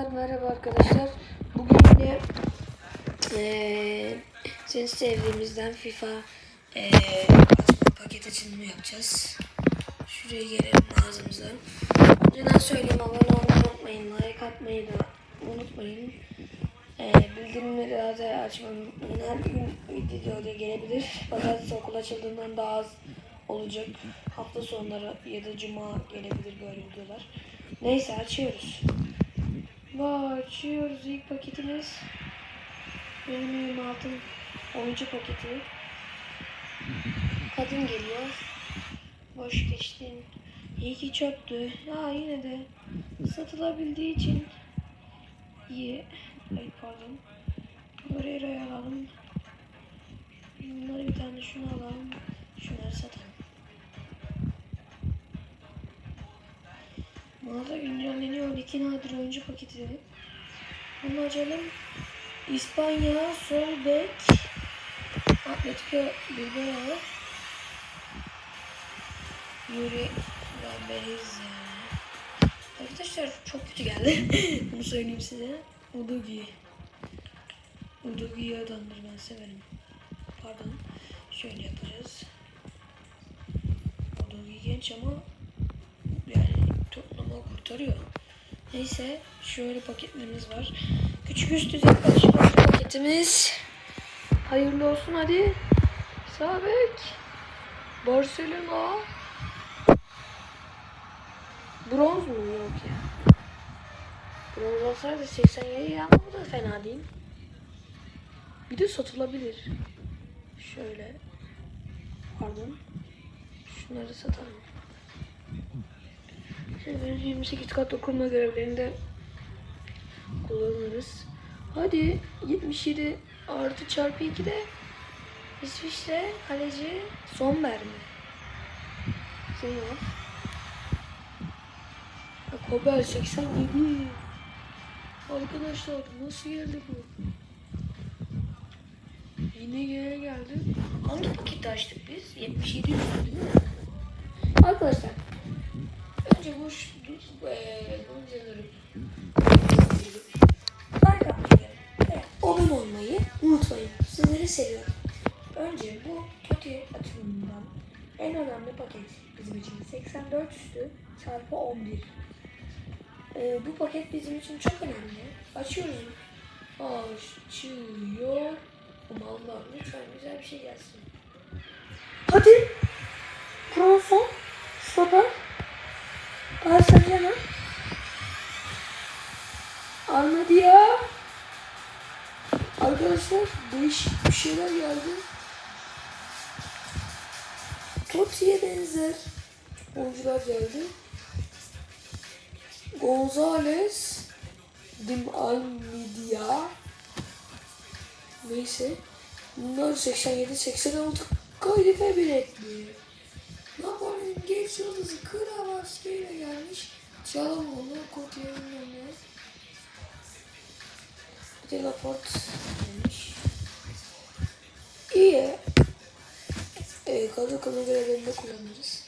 Merhabalar, merhaba arkadaşlar. Bugün yine eee seni sevdiğimizden FIFA eee paket açılımı yapacağız. Şuraya gelelim mağazamıza. Önceden söyleyeyim abone olmayı unutmayın, like atmayı da unutmayın. Eee bildirimleri de açmayı unutmayın. Her gün video da gelebilir. Pazartesi okul açıldığından daha az olacak. Hafta sonları ya da cuma gelebilir böyle videolar. Neyse açıyoruz. Vay açıyoruz ilk paketimiz. Benim altın oyuncu paketi. Kadın geliyor. Boş geçtin. İyi ki çöptü. Ya yine de satılabildiği için iyi. Ay pardon. Buraya alalım. Bunları bir tane şunu alalım. Mağaza güncelleniyor. İki nadir oyuncu paketi. Bunu açalım. İspanya sol bek Atletico Bilbao Yuri yani. Arkadaşlar çok kötü geldi. Bunu söyleyeyim size. Udogi. Udogi'yi adamdır ben severim. Pardon. Şöyle yapacağız. Udogi genç ama kurtarıyor. Neyse şöyle paketlerimiz var. Küçük üst düzey karışık paketimiz. Hayırlı olsun hadi. Sabek. Barcelona. Bronz mu? Yok ya. Bronz olsaydı 87 ya bu da fena değil. Bir de satılabilir. Şöyle. Pardon. Şunları satalım. Şimdi 28 kat dokunma görevlerinde kullanırız. Hadi 77 artı çarpı 2'de İsviçre kaleci son. Şey var. Ha, Kobel 87. Arkadaşlar nasıl geldi bu? Yine yere geldi. Hangi paketi açtık biz? 77 üstü değil mi? Arkadaşlar seviyorum. Önce bu kötü atılımından en önemli paket bizim için 84 üstü çarpı 11. Eee, bu paket bizim için çok önemli. Açıyoruz. Açıyor. Allah lütfen güzel bir şey gelsin. Hadi. Bronson. Stoper. Barcelona. Armadia. Arkadaşlar değişik bir şeyler geldi. Toti'ye benzer oyuncular geldi. Gonzales. Dim Almedia. Neyse. Bunlar 87-86 kalife biletli. Napoli'nin genç yıldızı Kravaska ile gelmiş. Çalımolu Kotiyer'in önüne. Dilaport demiş. İyi. Ee, kadı kadı görevlerinde kullanırız.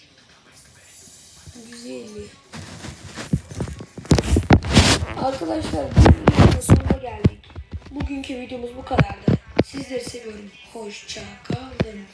150. Arkadaşlar bugün sonuna geldik. Bugünkü videomuz bu kadardı. Sizleri seviyorum. Hoşça kalın.